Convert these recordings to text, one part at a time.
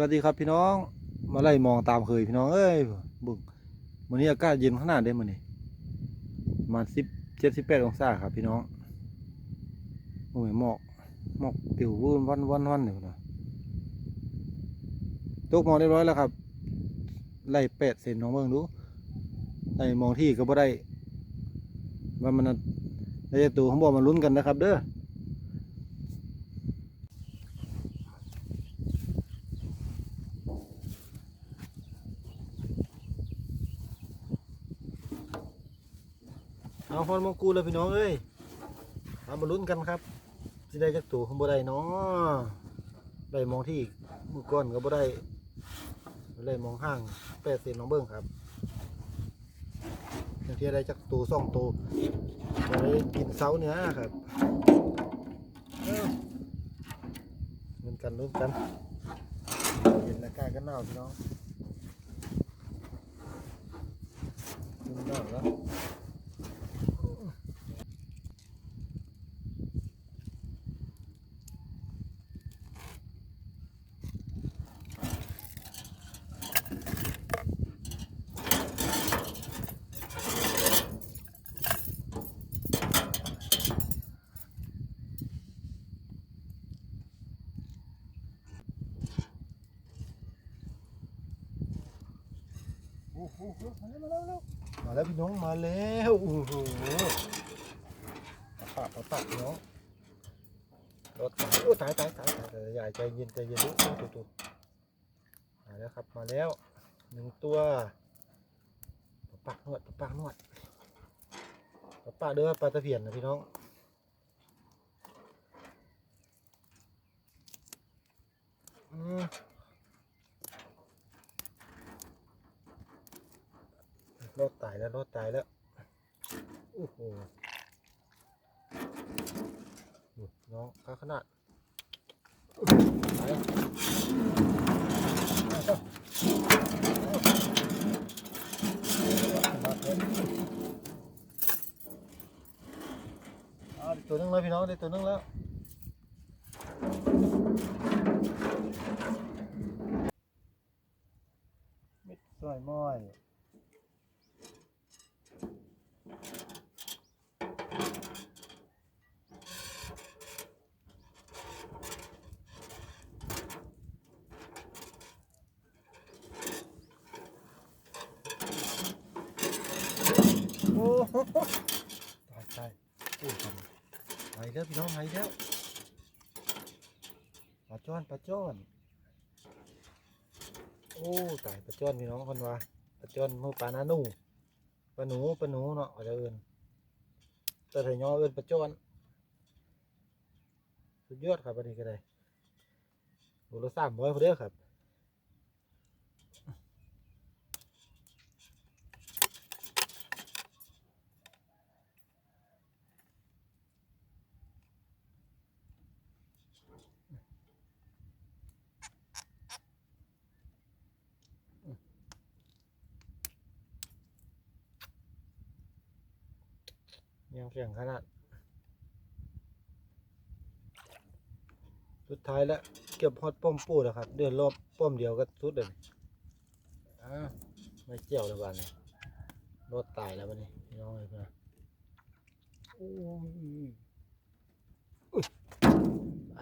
วัสดีครับพี่น้องมาไล่มองตามเคยพี่น้องเอ้ยบึงวันนี้อากาศเย็นขนาดได้มันนี่ประมาณสิบเจ็ดสิบแปดองศาครับพี่น้องโอ้ยหมอกหมอกปิววุ่นวันวันวันอยู่นะตกหมองเรียบร้อยแล้วครับ ไล่แปดเซนน้องเบิ่งดูไล่มองที่ก็บ่ได้ว่ามันได้จะตัวของบ่มาลุ้นกันนะครับ เด้อ เอาฮอนมองกูเลยพี่น้องเอ้ยเอามาลุ้นกันครับสิได้จักตัวของบ่ได้เนาะได้มองที่มือก้อนก็บ่ได้ได้มองห้างแปดเซนน้องเบิ้งครับอย่างที่ได้จักตัวสองตัวได้กินเสาเนื้อครับเอาลุ้นกันลุ้นกันเย็นอากาศก็หนาวพี่น้องลุ้นหนาแล้ว โอ้โหมาแล้วมาแล้ว มาแล้วพี่น้องมาแล้วโอ้โหปะปปะพี่น้องรถตายโอ้ตายตายตายตายใหญ่ใจเย็นใจเย็นดูดูดูดูมาแล้วครับมาแล้วหนึ่งตัวปะปนวดปะปนวดปะปเด้อปลาตะเพียนนะพี่น้อง รอดตายแล้วรอดตายแล้ว โอ้โหน้องข้าขนาดไปเอาได้ตัวนึงแล้วพี่น้องได้ตัวนึงแล้วมิดสวยม้อย ตายตายโอ้ยไปแล้วพี่น้องไปแล้วปลาจ้อนปลาจ้อน โอ้ตายปลาจ้อนพี่น้องคนว่าปลาจ้อนมือปลาหน้าหนูปลาหนูปลาหนูเนาะอะไรเอินแต่ถ้ายอเอินปลาจ้อนสุดยอดครับอันนี้ก็ได้โลละสามร้อยพอเด้อครับ ยังเสียงขนาด สุดท้ายแล้ว เก็บฮอตป้อมปูแล้วครับ เดือนรอบป้อมเดียวก็สุดเลยอ่าไม่เจียวแล้วบ้านนี้รถตายแล้วบ้านนี้น้องเลยนะโอ้ยไป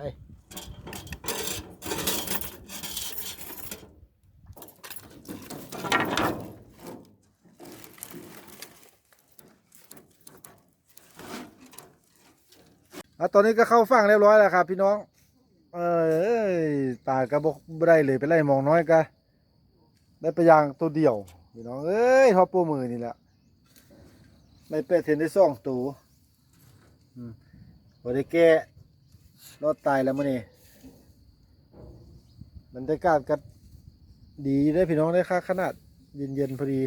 อะตอนนี้ก็เข้าฝั่งเรียบร้อยแล้วครับ พี่น้อง เอ้ยตายก็บอกได้เลยไปไล่มองน้อยก็ได้ไปยางตัวเดียวพี่น้องเอ้ยทอปูมือนี่แหละไม่เป็ดเห็นได้สองตัวอืมบ่ได้แก้รอดตายแล้วมื้นี้บรรยากาศก็ดีได้พี่น้องได้ค่าขนาด เย็นๆพอดี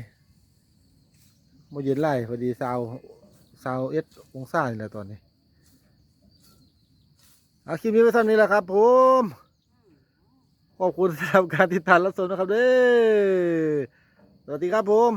บ่เย็นไล่พอดีซาวซาวเอ็ดองศานี่แหละตอนนี้ เอาคลิปนี้ไว้เท่านี้แหละครับผมขอบคุณสำหรับการติดตามรับชมนะครับเด้อสวัสดีครับผม